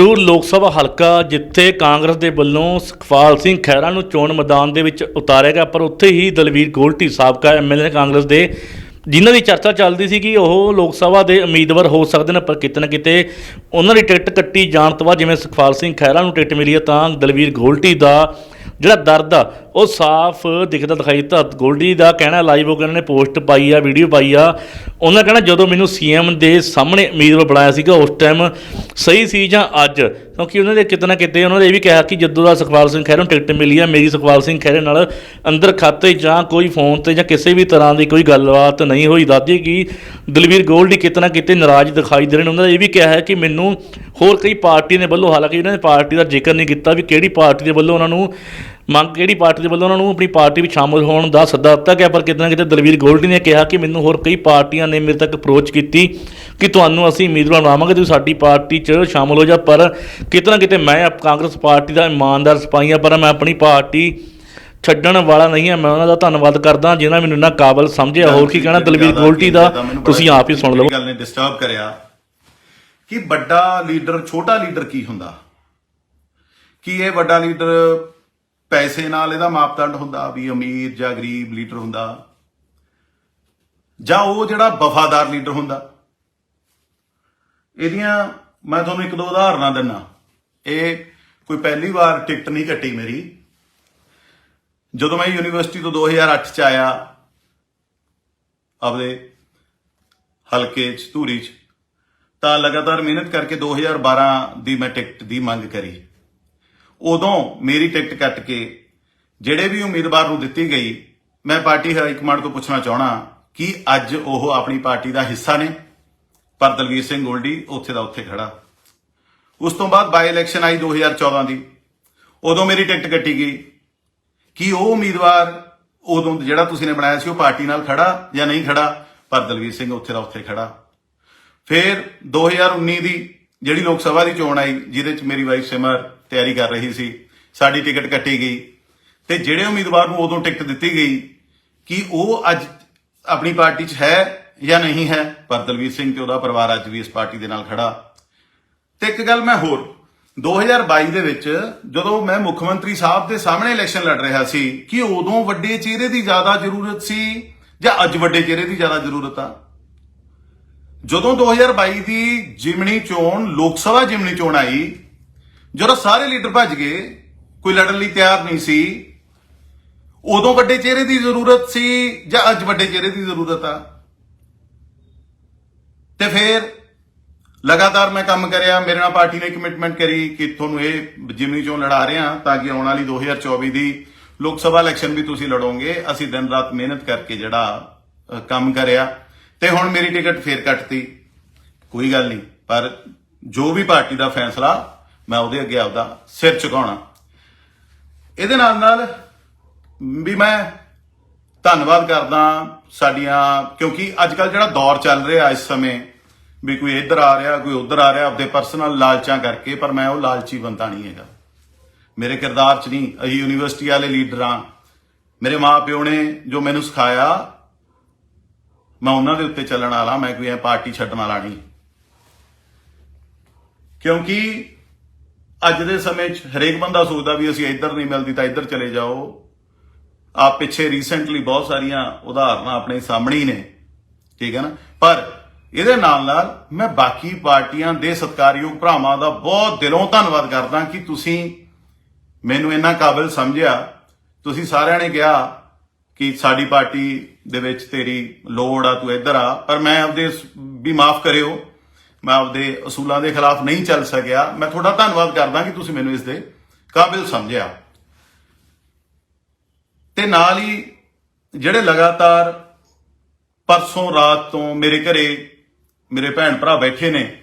ਸੰਗਰੂਰ ਲੋਕ ਸਭਾ ਹਲਕਾ ਜਿੱਥੇ ਕਾਂਗਰਸ ਦੇ ਵੱਲੋਂ ਸੁਖਪਾਲ ਸਿੰਘ ਖਹਿਰਾ ਨੂੰ ਚੋਣ ਮੈਦਾਨ ਦੇ ਵਿੱਚ ਉਤਾਰਿਆ ਗਿਆ, ਪਰ ਉੱਥੇ ਹੀ ਦਲਵੀਰ ਗੋਲਟੀ ਸਾਬਕਾ ਐਮਐਲਏ ਕਾਂਗਰਸ ਦੇ ਜਿਨ੍ਹਾਂ ਦੀ ਚਰਚਾ ਚੱਲਦੀ ਸੀ ਕਿ ਉਹ ਲੋਕ ਸਭਾ ਦੇ ਉਮੀਦਵਾਰ ਹੋ ਸਕਦੇ ਨੇ, ਪਰ ਕਿਤੇ ਨਾ ਕਿਤੇ ਉਹਨਾਂ ਦੀ ਟਿਕਟ ਕੱਟੀ ਜਾਣ ਤੋਂ ਬਾਅਦ ਜਿਵੇਂ ਸੁਖਪਾਲ ਸਿੰਘ ਖਹਿਰਾ ਨੂੰ ਟਿਕਟ ਮਿਲੀ ਹੈ, ਤਾਂ ਦਲਵੀਰ ਗੋਲਟੀ ਦਾ ਜਿਹੜਾ ਦਰਦ ਆ ਉਹ ਸਾਫ਼ ਦਿਖਦਾ ਦਿਖਾਈ ਦਿੱਤਾ। ਗੋਲਡੀ ਦਾ ਕਹਿਣਾ ਲਾਈਵ ਹੋ ਕੇ ਉਹਨਾਂ ਨੇ ਪੋਸਟ ਪਾਈ ਆ ਵੀਡੀਓ ਪਾਈ ਆ। ਉਹਨਾਂ ਕਹਿਣਾ ਜਦੋਂ ਮੈਨੂੰ ਸੀਐਮ ਦੇ ਸਾਹਮਣੇ ਉਮੀਦਵਾਰ ਬਣਾਇਆ ਸੀਗਾ, ਉਸ ਟਾਈਮ ਸਹੀ ਸੀ ਜਾਂ ਅੱਜ? ਕਿਉਂਕਿ ਉਹਨਾਂ ਦੇ ਕਿਤੇ ਨਾ ਕਿਤੇ ਉਹਨਾਂ ਨੇ ਇਹ ਵੀ ਕਿਹਾ ਕਿ ਜਦੋਂ ਦਾ ਸੁਖਪਾਲ ਸਿੰਘ ਖਹਿਰੇ ਨੂੰ ਟਿਕਟ ਮਿਲੀ ਆ, ਮੇਰੀ ਸੁਖਪਾਲ ਸਿੰਘ ਖਹਿਰੇ ਨਾਲ ਅੰਦਰ ਖਾਤੇ ਜਾਂ ਕੋਈ ਫੋਨ ਤੇ ਜਾਂ ਕਿਸੇ ਵੀ ਤਰ੍ਹਾਂ ਦੀ ਕੋਈ ਗੱਲਬਾਤ ਨਹੀਂ ਹੋਈ। ਦਾਦੀ ਕਿ ਦਲਵੀਰ ਗੋਲਡੀ ਕਿਤੇ ਨਾ ਕਿਤੇ ਨਾਰਾਜ਼ ਦਿਖਾਈ ਦੇ ਰਹੇ ਨੇ। ਉਹਨਾਂ ਨੇ ਇਹ ਵੀ ਕਿਹਾ ਹੈ ਕਿ ਮੈਨੂੰ ਹੋਰ ਕਈ ਪਾਰਟੀ ਦੇ ਵੱਲੋਂ, ਹਾਲਾਂਕਿ ਉਹਨਾਂ ਨੇ ਪਾਰਟੀ ਦਾ ਜ਼ਿਕਰ ਨਹੀਂ ਕੀਤਾ ਵੀ ਕਿਹੜੀ ਪਾਰਟੀ ਦੇ ਵੱਲੋਂ ਉਹਨਾਂ ਨੂੰ ਮੰਗ ਕਿਹੜੀ ਪਾਰਟੀ ਦੇ ਵੱਲੋਂ? ਉਹਨਾਂ ਨੂੰ ਆਪਣੀ ਪਾਰਟੀ ਵਿੱਚ ਸ਼ਾਮਲ ਹੋਣ ਦਾ ਸੱਦਾ ਦਿੱਤਾ ਗਿਆ ਪਰ ਕਿਤੇ ਨਾ ਕਿਤੇ ਦਲਵੀਰ ਗੋਲਡੀ ਨੇ ਕਿਹਾ ਕਿ ਮੈਨੂੰ ਹੋਰ ਕਈ ਪਾਰਟੀਆਂ ਨੇ ਮੇਰੇ ਤੱਕ ਅਪਰੋਚ ਕੀਤੀ ਕਿ ਤੁਹਾਨੂੰ ਅਸੀਂ ਉਮੀਦਵਾਰ ਬਣਾਵਾਂਗੇ ਤੁਸੀਂ ਸਾਡੀ ਪਾਰਟੀ 'ਚ ਸ਼ਾਮਲ ਹੋ ਜਾ। ਪਰ ਕਿਤੇ ਨਾ ਕਿਤੇ ਮੈਂ ਕਾਂਗਰਸ ਪਾਰਟੀ ਦਾ ਇਮਾਨਦਾਰ ਸਿਪਾਹੀ ਹਾਂ ਪਰ ਮੈਂ ਆਪਣੀ ਪਾਰਟੀ ਛੱਡਣ ਵਾਲਾ ਨਹੀਂ ਹਾਂ। ਮੈਂ ਉਹਨਾਂ ਦਾ ਧੰਨਵਾਦ ਕਰਦਾ ਜਿਨ੍ਹਾਂ ਮੈਨੂੰ ਇੰਨਾ ਕਾਬਲ ਸਮਝਿਆ। ਹੋਰ ਕੀ ਕਹਿਣਾ ਦਲਵੀਰ ਗੋਲਟੀ ਦਾ? ਤੁਸੀਂ ਆਪ ਹੀ ਸੁਣ ਲਓ। ਗੱਲ ਨੇ ਡਿਸਟਰਬ ਕਰਿਆ ਕਿ ਵੱਡਾ ਲੀਡਰ ਛੋਟਾ ਲੀਡਰ ਕੀ ਹੁੰਦਾ? ਕੀ ਇਹ ਵੱਡਾ ਲੀਡਰ ਪੈਸੇ ਨਾਲ ਇਹਦਾ ਮਾਪਦੰਡ ਹੁੰਦਾ ਵੀ ਅਮੀਰ ਜਾਂ ਗਰੀਬ ਲੀਡਰ ਹੁੰਦਾ। ਜਾਂ ਉਹ ਜਿਹੜਾ ਵਫਾਦਾਰ ਲੀਡਰ ਹੁੰਦਾ। ਇਹਦੀਆਂ ਮੈਂ ਤੁਹਾਨੂੰ ਇੱਕ ਦੋ ਉਦਾਹਰਨਾਂ ਦਿੰਨਾ ਇਹ ਕੋਈ ਪਹਿਲੀ ਵਾਰ ਟਿਕਟ ਨਹੀਂ ਕੱਟੀ ਮੇਰੀ। ਜਦੋਂ ਮੈਂ ਯੂਨੀਵਰਸਿਟੀ ਤੋਂ 2008 ਚ ਆਇਆ, ਆਪਦੇ ਹਲਕੇ ਚ, ਧੂਰੀ ਚ, ਤਾਂ ਲਗਾਤਾਰ ਮਿਹਨਤ ਕਰਕੇ 2012 ਦੀ ਮੈਂ ਟਿਕਟ ਦੀ ਮੰਗ ਕਰੀ। ਉਦੋਂ ਮੇਰੀ ਟਿਕਟ ਕੱਟ ਕੇ ਜਿਹੜੇ ਵੀ ਉਮੀਦਵਾਰ ਨੂੰ ਦਿੱਤੀ ਗਈ, ਮੈਂ ਪਾਰਟੀ ਹਾਈ ਕਮਾਂਡ ਤੋਂ ਪੁੱਛਣਾ ਚਾਹਣਾ ਕਿ ਅੱਜ ਉਹ ਆਪਣੀ ਪਾਰਟੀ ਦਾ ਹਿੱਸਾ ਨੇ? ਪਰ ਦਲਵੀਰ ਸਿੰਘ ਗੋਲਡੀ ਉੱਥੇ ਦਾ ਉੱਥੇ ਖੜਾ। ਉਸ ਤੋਂ ਬਾਅਦ ਬਾਈ ਇਲੈਕਸ਼ਨ ਆਈ 2014 ਦੀ। ਉਦੋਂ ਮੇਰੀ ਟਿਕਟ ਕੱਟੀ ਗਈ। ਕਿ ਉਹ ਉਮੀਦਵਾਰ ਉਦੋਂ ਜਿਹੜਾ ਤੁਸੀਂ ਨੇ ਬਣਾਇਆ ਸੀ, ਉਹ ਪਾਰਟੀ ਨਾਲ ਖੜਾ ਜਾਂ ਨਹੀਂ ਖੜਾ? ਪਰ ਦਲਵੀਰ ਸਿੰਘ ਉੱਥੇ ਦਾ ਉੱਥੇ ਖੜਾ। ਫਿਰ 2019 ਦੀ ਜਿਹੜੀ ਲੋਕ ਸਭਾ ਦੀ ਚੋਣ ਆਈ, ਜਿਹਦੇ ਚ ਮੇਰੀ ਵਾਈਫ ਸਿਮਰ ਤਿਆਰੀ ਕਰ ਰਹੀ ਸੀ, ਸਾਡੀ ਟਿਕਟ ਕੱਟੀ ਗਈ। ਤੇ ਜਿਹੜੇ ਉਮੀਦਵਾਰ ਨੂੰ ਉਦੋਂ ਟਿਕਟ ਦਿੱਤੀ ਗਈ ਕਿ ਉਹ ਅੱਜ ਆਪਣੀ ਪਾਰਟੀ 'ਚ ਹੈ ਜਾਂ ਨਹੀਂ ਹੈ, ਪਰ ਦਲਵੀਰ ਸਿੰਘ ਤੇ ਉਹਦਾ ਪਰਿਵਾਰ ਅੱਜ ਵੀ ਇਸ ਪਾਰਟੀ ਦੇ ਨਾਲ ਖੜਾ। ਤੇ ਇੱਕ ਗੱਲ ਮੈਂ ਹੋਰ 2022 ਦੇ ਵਿੱਚ ਜਦੋਂ ਮੈਂ ਮੁੱਖ ਮੰਤਰੀ ਸਾਹਿਬ ਦੇ ਸਾਹਮਣੇ ਇਲੈਕਸ਼ਨ ਲੜ ਰਿਹਾ ਸੀ, ਕਿ ਉਦੋਂ ਵੱਡੇ ਚਿਹਰੇ ਦੀ ਜ਼ਿਆਦਾ ਜ਼ਰੂਰਤ ਸੀ ਜਾਂ ਅੱਜ ਵੱਡੇ ਚਿਹਰੇ ਦੀ ਜ਼ਿਆਦਾ ਜ਼ਰੂਰਤ ਆ? ਜਦੋਂ 2022 ਦੀ ਜਿਮਣੀ ਚੋਣ, ਲੋਕ ਸਭਾ ਜਿਮਣੀ ਚੋਣ ਆਈ ਜਦੋਂ ਸਾਰੇ ਲੀਡਰ ਭੱਜ ਗਏ, ਕੋਈ ਲੜਨ ਲਈ ਤਿਆਰ ਨਹੀਂ ਸੀ, ਉਦੋਂ ਵੱਡੇ ਚਿਹਰੇ ਦੀ ਜ਼ਰੂਰਤ ਸੀ ਜਾਂ ਅੱਜ ਵੱਡੇ ਚਿਹਰੇ ਦੀ ਜ਼ਰੂਰਤ ਆ? ਤੇ ਫਿਰ ਲਗਾਤਾਰ ਮੈਂ ਕੰਮ ਕਰਿਆ, ਮੇਰੇ ਨਾਲ ਪਾਰਟੀ ਨੇ ਕਮਿਟਮੈਂਟ ਕਰੀ ਕਿ ਤੁਹਾਨੂੰ ਇਹ ਜਿਮਨੀ ਚੋਂ ਲੜਾ ਰਹੇ ਹਾਂ ਤਾਂ ਕਿ ਆਉਣ ਵਾਲੀ 2024 ਦੀ ਲੋਕ ਸਭਾ ਇਲੈਕਸ਼ਨ ਵੀ ਤੁਸੀਂ ਲੜੋਗੇ। ਅਸੀਂ ਦਿਨ ਰਾਤ ਮਿਹਨਤ ਕਰਕੇ ਜਿਹੜਾ ਕੰਮ ਕਰਿਆ ਤੇ ਹੁਣ ਮੇਰੀ ਟਿਕਟ ਫੇਰ ਕੱਟਤੀ। ਕੋਈ ਗੱਲ ਨਹੀਂ, ਪਰ ਜੋ ਵੀ ਪਾਰਟੀ ਦਾ ਫੈਸਲਾ ਮੈਂ ਉਹਦੇ ਅੱਗੇ ਆਪਦਾ ਸਿਰ ਝੁਕਾਉਣਾ। ਇਹਦੇ ਨਾਲ ਨਾਲ ਵੀ ਮੈਂ ਧੰਨਵਾਦ ਕਰਦਾ ਸਾਡੀਆਂ, ਕਿਉਂਕਿ ਅੱਜ ਕੱਲ ਜਿਹੜਾ ਦੌਰ ਚੱਲ ਰਿਹਾ ਇਸ ਸਮੇਂ, ਵੀ ਕੋਈ ਇੱਧਰ ਆ ਰਿਹਾ, ਕੋਈ ਉੱਧਰ ਆ ਰਿਹਾ, ਆਪਦੇ ਪਰਸਨਲ ਲਾਲਚਾਂ ਕਰਕੇ, ਪਰ ਮੈਂ ਉਹ ਲਾਲਚੀ ਬੰਦਾ ਨਹੀਂ ਹੈਗਾ। ਮੇਰੇ ਕਿਰਦਾਰ 'ਚ ਨਹੀਂ, ਅਸੀਂ ਯੂਨੀਵਰਸਿਟੀ ਵਾਲੇ ਲੀਡਰਾਂ ਮੇਰੇ ਮਾਪਿਓ ਨੇ ਜੋ ਮੈਨੂੰ ਸਿਖਾਇਆ, ਮੈਂ ਉਹਨਾਂ ਦੇ ਉੱਤੇ ਚੱਲਣ ਵਾਲਾ, ਮੈਂ ਕੋਈ ਐ ਪਾਰਟੀ ਛੱਡਣ ਵਾਲਾ ਨਹੀਂ। ਕਿਉਂਕਿ ਅੱਜ ਦੇ ਸਮੇਂ 'ਚ ਹਰੇਕ ਬੰਦਾ ਸੋਚਦਾ ਵੀ ਅਸੀਂ ਇੱਧਰ ਨਹੀਂ ਮਿਲਦੀ ਤਾਂ ਇੱਧਰ ਚਲੇ ਜਾਓ। ਆਪ ਪਿੱਛੇ ਰੀਸੈਂਟਲੀ ਬਹੁਤ ਸਾਰੀਆਂ ਉਦਾਹਰਨਾਂ ਆਪਣੇ ਸਾਹਮਣੇ ਹੀ ਨੇ। ਠੀਕ ਹੈ ਨਾ? ਪਰ ਇਹਦੇ ਨਾਲ ਨਾਲ ਮੈਂ ਬਾਕੀ ਪਾਰਟੀਆਂ ਦੇ ਸਤਿਕਾਰਯੋਗ ਭਰਾਵਾਂ ਦਾ ਬਹੁਤ ਦਿਲੋਂ ਧੰਨਵਾਦ ਕਰਦਾ ਕਿ ਤੁਸੀਂ ਮੈਨੂੰ ਇੰਨਾ ਕਾਬਿਲ ਸਮਝਿਆ। ਤੁਸੀਂ ਸਾਰਿਆਂ ਨੇ ਕਿਹਾ ਕਿ ਸਾਡੀ ਪਾਰਟੀ ਦੇ ਵਿੱਚ ਤੇਰੀ ਲੋੜ ਆ, ਤੂੰ ਇੱਧਰ ਆ। ਪਰ ਮੈਂ ਆਪਦੇ ਵੀ ਮਾਫ ਕਰਿਓ। ਮੈਂ ਆਪਦੇ ਅਸੂਲਾਂ ਦੇ ਖਿਲਾਫ ਨਹੀਂ ਚੱਲ ਸਕਿਆ। ਮੈਂ ਤੁਹਾਡਾ ਧੰਨਵਾਦ ਕਰਦਾ ਕਿ ਤੁਸੀਂ ਮੈਨੂੰ ਇਸ ਦੇ ਕਾਬਿਲ ਸਮਝਿਆ। ਤੇ ਨਾਲ ਹੀ ਜਿਹੜੇ ਲਗਾਤਾਰ ਪਰਸੋਂ ਰਾਤ ਤੋਂ ਮੇਰੇ ਘਰੇ ਮੇਰੇ ਭੈਣ ਭਰਾ ਬੈਠੇ ਨੇ,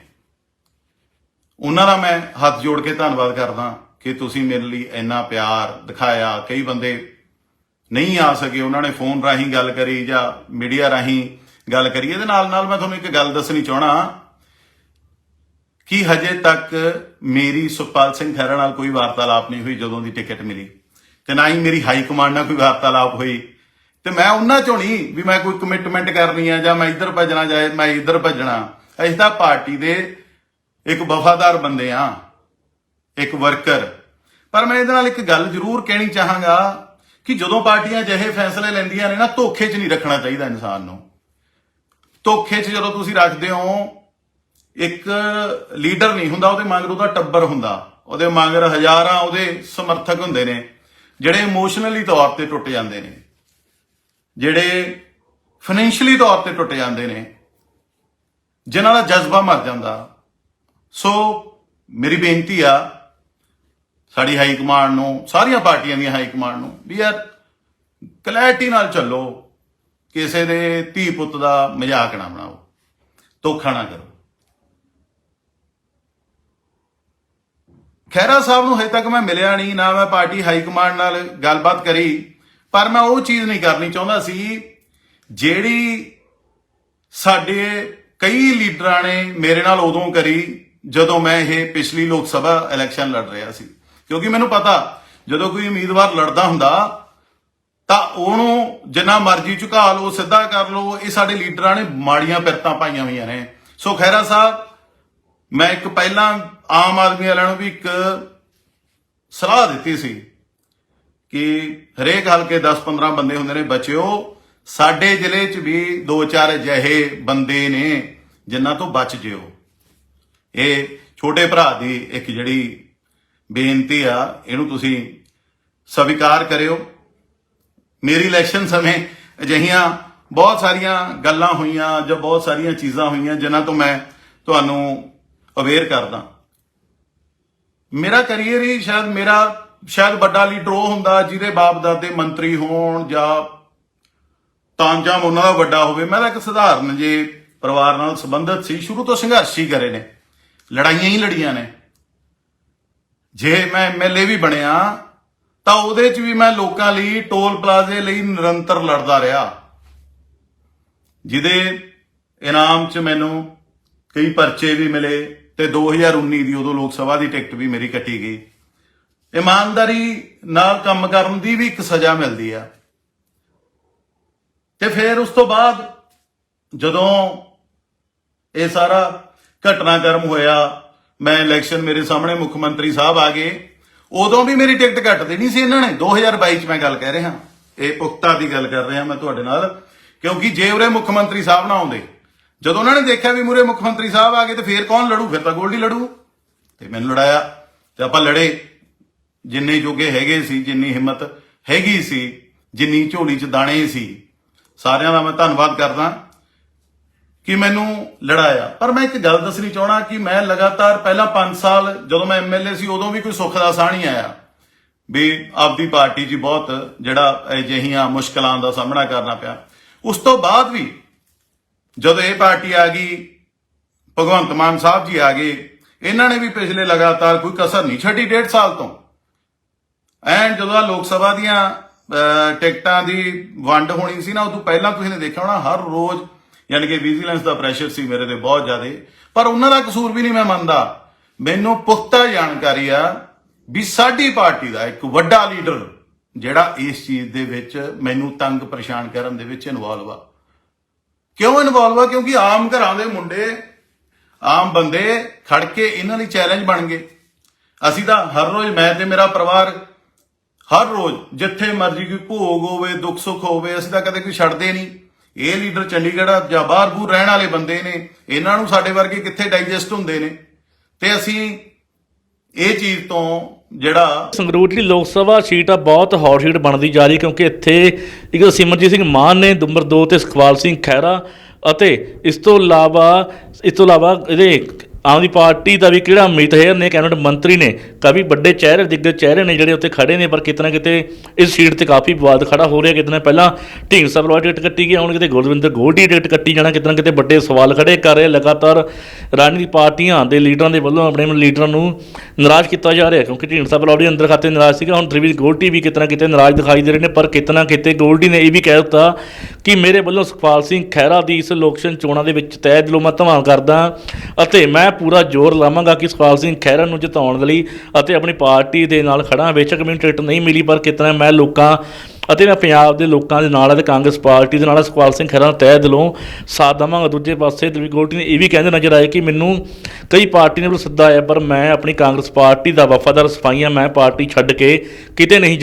ਉਹਨਾਂ ਦਾ ਮੈਂ ਹੱਥ ਜੋੜ ਕੇ ਧੰਨਵਾਦ ਕਰਦਾ ਕਿ ਤੁਸੀਂ ਮੇਰੇ ਲਈ ਇੰਨਾ ਪਿਆਰ ਦਿਖਾਇਆ। ਕਈ ਬੰਦੇ ਨਹੀਂ ਆ ਸਕੇ, ਉਹਨਾਂ ਨੇ ਫੋਨ ਰਾਹੀਂ ਗੱਲ ਕਰੀ ਜਾਂ ਮੀਡੀਆ ਰਾਹੀਂ ਗੱਲ ਕਰੀ। ਇਹਦੇ ਨਾਲ ਨਾਲ ਮੈਂ ਤੁਹਾਨੂੰ ਇੱਕ ਗੱਲ ਦੱਸਣੀ ਚਾਹਣਾ ਕਿ ਹਜੇ ਤੱਕ ਮੇਰੀ ਸੁਖਪਾਲ ਸਿੰਘ ਖਹਿਰਾ ਨਾਲ ਕੋਈ ਵਾਰਤਾਲਾਪ ਨਹੀਂ ਹੋਈ ਜਦੋਂ ਦੀ ਟਿਕਟ ਮਿਲੀ? ਤੇ ਨਾ ਹੀ ਮੇਰੀ ਹਾਈ ਕਮਾਂਡ ਨਾਲ ਕੋਈ ਵਾਰਤਾਲਾਪ ਹੋਈ। ਤੇ ਮੈਂ ਉਹਨਾਂ ਚੋਂ ਨਹੀਂ ਵੀ ਮੈਂ ਕੋਈ ਕਮਿਟਮੈਂਟ ਕਰਨੀ ਆ ਜਾਂ ਮੈਂ ਇੱਧਰ ਭੱਜਣਾ ਜਾਂ ਮੈਂ ਇੱਧਰ ਭੱਜਣਾ। ਅਸੀਂ ਤਾਂ ਪਾਰਟੀ ਦੇ ਇੱਕ ਵਫਾਦਾਰ ਬੰਦੇ ਆ, ਇੱਕ ਵਰਕਰ ਪਰ ਮੈਂ ਇਹਦੇ ਨਾਲ ਇੱਕ ਗੱਲ ਜ਼ਰੂਰ ਕਹਿਣੀ ਚਾਹਾਂਗਾ ਕਿ ਜਦੋਂ ਪਾਰਟੀਆਂ ਅਜਿਹੇ ਫੈਸਲੇ ਲੈਂਦੀਆਂ ਨੇ ਨਾ, ਧੋਖੇ 'ਚ ਨਹੀਂ ਰੱਖਣਾ ਚਾਹੀਦਾ ਇਨਸਾਨ ਨੂੰ। ਧੋਖੇ 'ਚ ਜਦੋਂ ਤੁਸੀਂ ਰੱਖਦੇ ਹੋ ਇੱਕ ਲੀਡਰ ਨਹੀਂ ਹੁੰਦਾ, ਉਹਦੇ ਮਗਰ ਉਹਦਾ ਟੱਬਰ ਹੁੰਦਾ। ਉਹਦੇ ਮਗਰ ਹਜ਼ਾਰਾਂ ਉਹਦੇ ਸਮਰਥਕ ਹੁੰਦੇ ਨੇ, ਜਿਹੜੇ ਇਮੋਸ਼ਨਲੀ ਤੌਰ ਤੇ ਟੁੱਟ ਜਾਂਦੇ ਨੇ, ਜਿਹੜੇ ਫਾਈਨੈਂਸ਼ੀਅਲੀ ਤੌਰ ਤੇ ਟੁੱਟ ਜਾਂਦੇ ਨੇ, ਜਿਨ੍ਹਾਂ ਦਾ ਜਜ਼ਬਾ ਮਰ ਜਾਂਦਾ। ਸੋ ਮੇਰੀ ਬੇਨਤੀ ਆ, ਸਾਡੀ ਹਾਈ ਕਮਾਂਡ ਨੂੰ, ਸਾਰੀਆਂ ਪਾਰਟੀਆਂ ਦੀਆਂ ਹਾਈ ਕਮਾਂਡ ਨੂੰ, ਵੀ ਯਾਰ ਕਲੈਰਿਟੀ ਨਾਲ ਚੱਲੋ, ਕਿਸੇ ਦੇ ਧੀ ਪੁੱਤ ਦਾ ਮਜ਼ਾਕ ਨਾ ਬਣਾਓ। ਧੋਖਾ ਨਾ ਕਰੋ। ਖੈਰਾ ਸਾਹਿਬ ਨੂੰ ਹਜੇ ਤੱਕ ਮੈਂ ਮਿਲਿਆ ਨਹੀਂ, ਨਾ ਮੈਂ ਪਾਰਟੀ ਹਾਈ ਕਮਾਂਡ ਨਾਲ ਗੱਲਬਾਤ ਕਰੀ, ਪਰ ਮੈਂ ਉਹ ਚੀਜ਼ ਨਹੀਂ ਕਰਨੀ ਚਾਹੁੰਦਾ ਸੀ, ਜਿਹੜੀ ਸਾਡੇ ਕਈ ਲੀਡਰਾਂ ਨੇ ਮੇਰੇ ਨਾਲ ਉਦੋਂ ਕਰੀ, ਜਦੋਂ ਮੈਂ ਇਹ ਪਿਛਲੀ ਲੋਕ ਸਭਾ ਇਲੈਕਸ਼ਨ ਲੜ ਰਿਹਾ ਸੀ। ਕਿਉਂਕਿ ਮੈਨੂੰ ਪਤਾ, ਜਦੋਂ ਕੋਈ ਉਮੀਦਵਾਰ ਲੜਦਾ ਹੁੰਦਾ, ਤਾਂ ਉਹਨੂੰ ਜਿੰਨਾ ਮਰਜ਼ੀ ਝੁਕਾ ਲਓ, ਸਿੱਧਾ ਕਰ ਲਓ, ਇਹ ਸਾਡੇ ਲੀਡਰਾਂ ਨੇ ਮਾੜੀਆਂ ਪਿਰਤਾਂ ਪਾਈਆਂ ਹੋਈਆਂ ਨੇ। ਸੋ ਖੈਰਾ ਸਾਹਿਬ ਮੈਂ ਇੱਕ ਪਹਿਲਾਂ ਆਮ ਆਦਮੀ ਵਾਲਿਆਂ ਨੂੰ ਵੀ ਇੱਕ ਸਲਾਹ ਦਿੱਤੀ ਸੀ ਕਿ ਹਰੇਕ ਹਲਕੇ 10-15 ਬੰਦੇ ਹੁੰਦੇ ਨੇ, ਬਚਿਓ। ਸਾਡੇ ਜ਼ਿਲ੍ਹੇ 'ਚ ਵੀ ਦੋ ਚਾਰ ਅਜਿਹੇ ਬੰਦੇ ਨੇ ਜਿਨ੍ਹਾਂ ਤੋਂ ਬਚ ਜਿਓ। ਇਹ ਛੋਟੇ ਭਰਾ ਦੀ ਇੱਕ ਜਿਹੜੀ ਬੇਨਤੀ ਆ, ਇਹਨੂੰ ਤੁਸੀਂ ਸਵੀਕਾਰ ਕਰਿਓ। ਮੇਰੀ ਇਲੈਕਸ਼ਨ ਸਮੇਂ ਅਜਿਹੀਆਂ ਬਹੁਤ ਸਾਰੀਆਂ ਗੱਲਾਂ ਹੋਈਆਂ ਜਾਂ ਬਹੁਤ ਸਾਰੀਆਂ ਚੀਜ਼ਾਂ ਹੋਈਆਂ ਜਿਨ੍ਹਾਂ ਤੋਂ ਮੈਂ ਤੁਹਾਨੂੰ ਅਵੇਅਰ ਕਰਦਾ। ਮੇਰਾ ਕੈਰੀਅਰ ਹੀ ਸ਼ਾਇਦ ਮੇਰਾ, ਸ਼ਾਇਦ ਵੱਡਾ ਲੀਡਰ ਉਹ ਹੁੰਦਾ ਜਿਹਦੇ ਬਾਪ ਦਾਦੇ ਮੰਤਰੀ ਹੋਣ ਜਾਂ ਤਾਂਜਾਮ ਉਹਨਾਂ ਦਾ ਵੱਡਾ ਹੋਵੇ। ਮੈਂ ਤਾਂ ਇੱਕ ਸਧਾਰਨ ਜੇ ਪਰਿਵਾਰ ਨਾਲ ਸੰਬੰਧਿਤ ਸੀ, ਸ਼ੁਰੂ ਤੋਂ ਸੰਘਰਸ਼ ਹੀ ਕਰੇ ਨੇ। ਲੜਾਈਆਂ ਹੀ ਲੜੀਆਂ ਨੇ। ਜੇ ਮੈਂ ਐਮਐਲਏ ਵੀ ਬਣਿਆ, ਤਾਂ ਉਹਦੇ 'ਚ ਵੀ ਮੈਂ ਲੋਕਾਂ ਲਈ ਟੋਲ ਪਲਾਜ਼ੇ ਲਈ ਨਿਰੰਤਰ ਲੜਦਾ ਰਿਹਾ। ਜਿਹਦੇ ਇਨਾਮ 'ਚ ਮੈਨੂੰ ਕਈ ਪਰਚੇ ਵੀ ਮਿਲੇ। ਤੇ 2019 ਦੀ ਉਦੋਂ ਲੋਕ ਸਭਾ ਦੀ ਟਿਕਟ ਵੀ ਮੇਰੀ ਕੱਟੀ ਗਈ। ਇਮਾਨਦਾਰੀ ਨਾਲ ਕੰਮ ਕਰਨ ਦੀ ਵੀ ਇੱਕ ਸਜ਼ਾ ਮਿਲਦੀ ਆ। ਤੇ ਫਿਰ ਉਸ ਤੋਂ ਬਾਅਦ ਜਦੋਂ ਇਹ ਸਾਰਾ ਘਟਨਾਕ੍ਰਮ ਹੋਇਆ, ਮੈਂ ਇਲੈਕਸ਼ਨ ਮੇਰੇ ਸਾਹਮਣੇ ਮੁੱਖ ਮੰਤਰੀ ਸਾਹਿਬ ਆ ਗਏ, ਉਦੋਂ ਵੀ ਮੇਰੀ ਟਿਕਟ ਕੱਟ ਦੇਣੀ ਸੀ ਇਹਨਾਂ ਨੇ। 2022 ਚ ਮੈਂ ਗੱਲ ਕਹਿ ਰਿਹਾ। ਇਹ ਪੁਖਤਾ ਦੀ ਗੱਲ ਕਰ ਰਿਹਾ ਮੈਂ ਤੁਹਾਡੇ ਨਾਲ, ਕਿਉਂਕਿ ਜੇ ਉਰੇ ਮੁੱਖ ਮੰਤਰੀ ਸਾਹਿਬ ਨਾ ਆਉਂਦੇ ਜਦੋਂ ਉਹਨਾਂ ਨੇ ਦੇਖਿਆ ਵੀ ਮੂਰੇ ਮੁੱਖ ਮੰਤਰੀ ਸਾਹਿਬ ਆ ਗਏ ਤੇ ਫੇਰ ਕੌਣ ਲੜੂ? ਫਿਰ ਤਾਂ ਗੋਲਡੀ ਲੜੂ। ਤੇ ਮੈਨੂੰ ਲੜਾਇਆ। ਤੇ ਆਪਾਂ ਲੜੇ। ਜਿੰਨੇ ਜੋਗੇ ਹੈਗੇ ਸੀ, ਜਿੰਨੀ ਹਿੰਮਤ ਹੈਗੀ ਸੀ, ਜਿੰਨੀ ਝੋਲੀ 'ਚ ਦਾਣੇ ਸੀ, ਸਾਰਿਆਂ ਦਾ ਮੈਂ ਧੰਨਵਾਦ ਕਰਦਾ ਕਿ ਮੈਨੂੰ ਲੜਾਇਆ। ਪਰ ਮੈਂ ਇੱਕ ਗੱਲ ਦੱਸਣੀ ਚਾਹਣਾ ਕਿ ਮੈਂ ਲਗਾਤਾਰ ਪਹਿਲਾਂ 5 ਸਾਲ ਜਦੋਂ ਮੈਂ ਐਮਐਲਏ ਸੀ, ਉਦੋਂ ਵੀ ਕੋਈ ਸੁੱਖ ਦਾ ਸਾਹ ਨਹੀਂ ਆਇਆ। ਵੀ ਆਪਦੀ ਪਾਰਟੀ 'ਚ ਬਹੁਤ ਜਿਹੜਾ ਅਜਿਹੀਆਂ ਮੁਸ਼ਕਲਾਂ ਦਾ ਸਾਹਮਣਾ ਕਰਨਾ ਪਿਆ। ਉਸ ਤੋਂ ਬਾਅਦ ਵੀ ਜਦੋਂ ਇਹ ਪਾਰਟੀ ਆ ਗਈ, ਭਗਵੰਤ ਮਾਨ ਸਾਹਿਬ ਜੀ ਆ ਗਏ, ਇਹਨਾਂ ਨੇ ਵੀ ਪਿਛਲੇ ਲਗਾਤਾਰ ਕੋਈ ਕਸਰ ਨਹੀਂ ਛੱਡੀ ਡੇਢ ਸਾਲ ਤੋਂ। ਐਂਡ ਜਦੋਂ ਲੋਕ ਸਭਾ ਦੀਆਂ ਟਿਕਟਾਂ ਦੀ ਵੰਡ ਹੋਣੀ ਸੀ ਨਾ, ਉਦੋਂ ਪਹਿਲਾਂ ਤੁਸੀਂ ਨੇ ਦੇਖਿਆ ਹੋਣਾ, ਹਰ ਰੋਜ਼ ਯਾਨੀ ਕਿ ਵਿਜੀਲੈਂਸ ਦਾ ਪ੍ਰੈਸ਼ਰ ਸੀ ਮੇਰੇ ਤੇ ਬਹੁਤ ਜ਼ਿਆਦਾ। ਪਰ ਉਹਨਾਂ ਦਾ ਕਸੂਰ ਵੀ ਨਹੀਂ ਮੈਂ ਮੰਨਦਾ। ਮੈਨੂੰ ਪੁਖਤਾ ਜਾਣਕਾਰੀ ਆ ਵੀ ਸਾਡੀ ਪਾਰਟੀ ਦਾ ਇੱਕ ਵੱਡਾ ਲੀਡਰ ਜਿਹੜਾ ਇਸ ਚੀਜ਼ ਦੇ ਵਿੱਚ ਮੈਨੂੰ ਤੰਗ ਪਰੇਸ਼ਾਨ ਕਰਨ ਦੇ ਵਿੱਚ ਇਨਵੋਲਵ ਆ। ਕਿਉਂ ਇਨਵੋਲਵ ਆ? ਕਿਉਂਕਿ ਆਮ ਘਰਾਂ ਦੇ ਮੁੰਡੇ, ਆਮ ਬੰਦੇ ਖੜ ਕੇ ਇਹਨਾਂ ਲਈ ਚੈਲੰਜ ਬਣ ਗਏ। ਅਸੀਂ ਤਾਂ ਹਰ ਰੋਜ਼, ਮੈਂ ਤੇ ਮੇਰਾ ਪਰਿਵਾਰ ਹਰ ਰੋਜ਼ ਜਿੱਥੇ ਮਰਜ਼ੀ ਕੋਈ ਭੋਗ ਹੋਵੇ, ਦੁੱਖ ਸੁੱਖ ਹੋਵੇ, ਅਸੀਂ ਤਾਂ ਕਦੇ ਕੋਈ ਛੱਡਦੇ ਨਹੀਂ। ਇਹ ਲੀਡਰ ਚੰਡੀਗੜ੍ਹ ਜਾਂ ਬਾਹਰ ਬੂਰ ਰਹਿਣ ਵਾਲੇ ਬੰਦੇ ਨੇ, ਇਹਨਾਂ ਨੂੰ ਸਾਡੇ ਵਰਗੇ ਕਿੱਥੇ ਡਾਈਜੈਸਟ ਹੁੰਦੇ ਨੇ? ਤੇ ਅਸੀਂ ਇਹ ਚੀਜ਼ ਤੋਂ ਜਿਹੜਾ ਸੰਗਰੂਰ ਦੀ ਲੋਕ ਸਭਾ ਸੀਟ ਆ, ਬਹੁਤ ਹੌਟ ਸੀਟ ਬਣਦੀ ਜਾ ਰਹੀ ਕਿਉਂਕਿ ਇੱਥੇ ਇੱਕ ਸਿਮਰਜੀਤ ਸਿੰਘ ਮਾਨ ਨੇ ਨੰਬਰ 2 ਤੇ ਸੁਖਪਾਲ ਸਿੰਘ ਖਹਿਰਾ ਅਤੇ ਇਸ ਤੋਂ ਇਲਾਵਾ, ਇਸ ਤੋਂ ਇਲਾਵਾ ਇਹਦੇ ਆਮ ਆਦਮੀ ਪਾਰਟੀ ਦਾ ਵੀ ਕਿਹੜਾ ਅਮਿਤ ਹੈਰ ਨੇ ਕੈਬਨਿਟ ਮੰਤਰੀ ਨੇ ਕਾਫੀ ਵੱਡੇ ਚਿਹਰੇ ਦਿੱਗਜ ਚਿਹਰੇ ਨੇ ਜਿਹੜੇ ਉੱਥੇ ਖੜੇ ਨੇ, ਪਰ ਕਿਤੇ ਨਾ ਕਿਤੇ ਇਸ ਸੀਟ ਤੇ ਕਾਫੀ ਵਿਵਾਦ ਖੜਾ ਹੋ ਰਿਹਾ। ਕਿਤੇ ਨਾ ਪਹਿਲਾਂ ਢੀਂਗਸਾ ਬਲਵਾ ਟਿਕਟ ਕੱਟੀ ਗਈ ਹੁਣ ਕਿਤੇ ਗੋਲਵਿੰਦਰ ਗੋਲਡੀ ਟਿਕਟ ਕੱਟੀ ਜਾਣਾ। ਕਿਤੇ ਨਾ ਕਿਤੇ ਵੱਡੇ ਸਵਾਲ ਖੜੇ ਕਰ ਰਹੇ ਲਗਾਤਾਰ ਰਾਜਨੀਤਿਕ ਪਾਰਟੀਆਂ ਦੇ ਲੀਡਰਾਂ ਦੇ ਵੱਲੋਂ ਆਪਣੇ ਲੀਡਰਾਂ ਨੂੰ ਨਾਰਾਜ਼ ਕੀਤਾ ਜਾ ਰਿਹਾ, ਕਿਉਂਕਿ ਢੀਂਗਸਾ ਬਲਵਾ ਦੇ ਅੰਦਰ ਖਾਤੇ ਨਾਰਾਜ਼ ਸੀਗਾ। ਹੁਣ ਤ੍ਰਿਵੀਜ ਗੋਲਡੀ ਵੀ ਕਿਤੇ ਨਾ ਕਿਤੇ ਨਾਰਾਜ਼ ਦਿਖਾਈ ਦੇ ਰਹੇ ਨੇ, ਪਰ ਕਿਤੇ ਨਾ ਕਿਤੇ ਗੋਲਡੀ ਨੇ ਇਹ ਵੀ ਕਹਿ ਦਿੱਤਾ ਕਿ ਮੇਰੇ ਵੱਲੋਂ ਸੁਖਪਾਲ ਸਿੰਘ ਖਹਿਰਾ ਦੀ ਇਸ ਲੋਕਸਭਾ ਚੋਣਾਂ ਦੇ ਵਿੱਚ ਤੈਅ ਦਿਲੋਂ ਮੈਂ ਧੰਨਵਾਦ ਕਰਦਾ। ਅਤੇ ਮੈਂ ਪੂਰਾ ਜ਼ੋਰ ਲਾਵਾਂਗਾ ਕਿ ਸੁਖਪਾਲ ਸਿੰਘ ਖਹਿਰਾ ਨੂੰ ਜਿਤਾਉਣ ਦੇ ਲਈ ਅਤੇ ਆਪਣੀ ਪਾਰਟੀ ਦੇ ਨਾਲ ਖੜਾ ਬੇਸ਼ੱਕ ਮੈਨੂੰ ਟਿਕਟ ਨਹੀਂ ਮਿਲੀ, ਪਰ ਕਿਤਨਾ ਮੈਂ ਲੋਕਾਂ ਅਤੇ ਮੈਂ ਪੰਜਾਬ ਦੇ ਲੋਕਾਂ ਦੇ ਨਾਲ ਅਤੇ ਕਾਂਗਰਸ ਪਾਰਟੀ ਦੇ ਨਾਲ ਸੁਖਪਾਲ ਸਿੰਘ ਖਹਿਰਾ ਦਾ ਤਹਿ ਦਿਲੋਂ ਸਾਥ ਦੇਵਾਂਗਾ। ਦੂਜੇ ਪਾਸੇ ਦਲਵੀਰ ਗੋਲਟੀ ਨੇ ਇਹ ਵੀ ਕਹਿੰਦੇ ਨਜ਼ਰ ਆਏ ਕਿ ਮੈਨੂੰ ਕਈ ਪਾਰਟੀ ਨੇ ਵੀ ਸੱਦਾ ਆਇਆ, ਪਰ ਮੈਂ ਆਪਣੀ ਕਾਂਗਰਸ ਪਾਰਟੀ ਦਾ ਵਫਾਦਾਰ ਸਿਪਾਹੀ ਹਾਂ ਮੈਂ ਪਾਰਟੀ ਛੱਡ ਕੇ ਕਿਤੇ ਨਹੀਂ ਜਾ